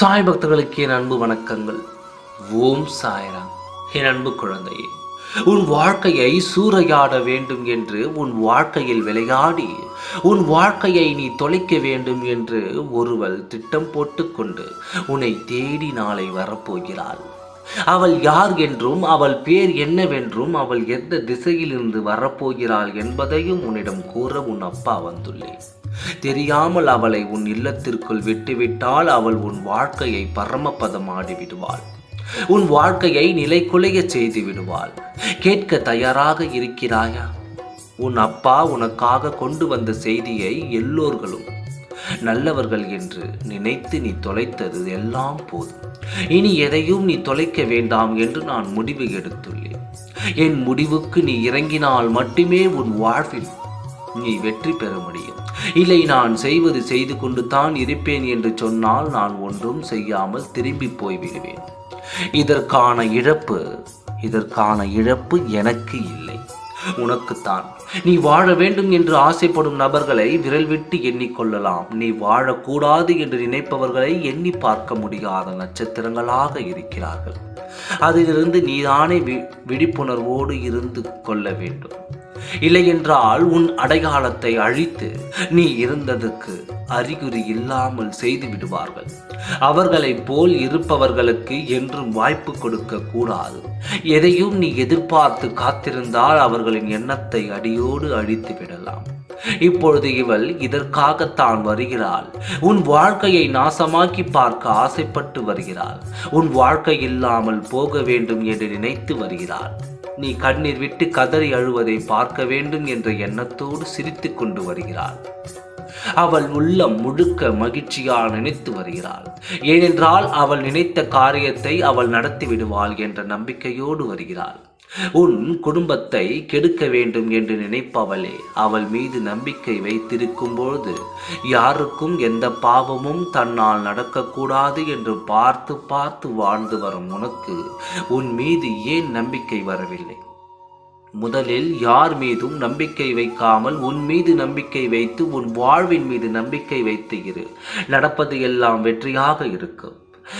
சாய் பக்தர்களுக்கு என் அன்பு வணக்கங்கள். ஓம் சாய்ராம். என் அன்பு குழந்தையே உன் வாழ்க்கையை சூறையாட வேண்டும் என்று உன் வாழ்க்கையில் விளையாடி உன் வாழ்க்கையை நீ தொலைக்க வேண்டும் என்று ஒருவள் திட்டம் போட்டுக்கொண்டு உன்னை தேடி நாளை வரப்போகிறாள். அவள் யார் என்றும் அவள் பேர் என்னவென்றும் அவள் எந்த திசையிலிருந்து வரப்போகிறாள் என்பதையும் உன்னிடம் கூற உன் அப்பா வந்துள்ளேன். தெரியாமல் அவளை உன் இல்லத்திற்குள் விட்டுவிட்டால் அவள் உன் வாழ்க்கையை பரமபதமாடி விடுவாள். உன் வாழ்க்கையை நிலைக்குலைய செய்து விடுவாள். கேட்க தயாராக இருக்கிறாயா? உன் அப்பா உனக்காக கொண்டு வந்த செய்தியை எல்லோர்களும் நல்லவர்கள் என்று நினைத்து நீ தொலைத்தது எல்லாம் போதும். இனி எதையும் நீ தொலைக்க வேண்டாம் என்று நான் முடிவு எடுத்துள்ளேன். என் முடிவுக்கு நீ இறங்கினால் மட்டுமே உன் வாழ்வில் நீ வெற்றி பெற முடியும். இல்லை நான் செய்வது செய்து கொண்டு தான் இருப்பேன் என்று சொன்னால் நான் ஒன்றும் செய்யாமல் திரும்பி போய்விடுவேன். இதற்கான இழப்பு இதற்கான இழப்பு எனக்கு இல்லை. உனக்குத்தான். நீ வாழ வேண்டும் என்று ஆசைப்படும் நபர்களை விரல் விட்டு எண்ணிக்கொள்ளலாம். நீ வாழக்கூடாது என்று நினைப்பவர்களை எண்ணி பார்க்க முடியாத நட்சத்திரங்களாக இருக்கிறார்கள். அதிலிருந்து நீதானே வி விழிப்புணர்வோடு இருந்து கொள்ள வேண்டும். இல்லையென்றால் உன் அடையாளத்தை அழித்து நீ இருந்ததுக்கு அறிகுறி இல்லாமல் செய்து விடுவார்கள். அவர்களைப் போல் இருப்பவர்களுக்கு என்றும் வாய்ப்பு கொடுக்க கூடாது. எதையும் நீ எதிர்பார்த்து காத்திருந்தால் அவர்களின் எண்ணத்தை அடியோடு அழித்து விடலாம். இப்பொழுது இவள் இதற்காகத்தான் வருகிறாள். உன் வாழ்க்கையை நாசமாக்கி பார்க்க ஆசைப்பட்டு வருகிறாள். உன் வாழ்க்கை இல்லாமல் போக வேண்டும் என்று நினைத்து வருகிறாள். நீ கண்ணீர் விட்டு கதறி அழுவதை பார்க்க வேண்டும் என்ற எண்ணத்தோடு சிரித்து கொண்டு வருகிறாள். அவள் உள்ளம் முழுக்க மகிழ்ச்சியால் நினைத்து வருகிறாள். ஏனென்றால் அவள் நினைத்த காரியத்தை அவள் நடத்தி விடுவாள் என்ற நம்பிக்கையோடு வருகிறாள். உன் குடும்பத்தை கெடுக்க வேண்டும் என்று நினைப்பவளே அவள் மீது நம்பிக்கை வைத்திருக்கும் பொழுது யாருக்கும் எந்த பாவமும் தன்னால் நடக்கக்கூடாது என்று பார்த்து பார்த்து வாழ்ந்து வரும் உனக்கு உன் மீது ஏன் நம்பிக்கை வரவில்லை? முதலில் யார் மீதும் நம்பிக்கை வைக்காமல் உன் மீது நம்பிக்கை வைத்து உன் வாழ்வின் மீது நம்பிக்கை வைத்து இரு. நடப்பது எல்லாம் வெற்றியாக இருக்கும்.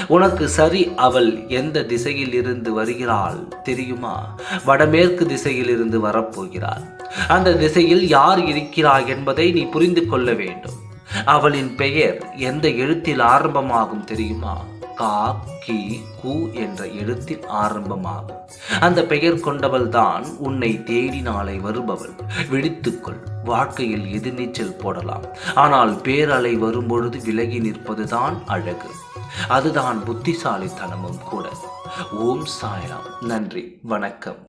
உனக்கு சரி அவள் எந்த திசையில் இருந்து வருகிறாள் தெரியுமா? வடமேற்கு திசையில் இருந்து வரப்போகிறாள். அந்த திசையில் யார் இருக்கிறாய் என்பதை நீ புரிந்து கொள்ள வேண்டும். அவளின் பெயர் எந்த எழுத்தில் ஆரம்பமாகும் தெரியுமா? கா கி கு என்ற எழுத்தில் ஆரம்பமாகும். அந்த பெயர் கொண்டவள் தான் உன்னை தேடி நாளை வருபவள். விழித்துக்கொள் வாழ்க்கையில் எதிர்நீச்சல் போடலாம். ஆனால் பேரலை வரும்பொழுது விலகி நிற்பதுதான் அழகு. அதுதான் புத்திசாலித்தனமும் கூட. ஓம் சாய்ராம். நன்றி வணக்கம்.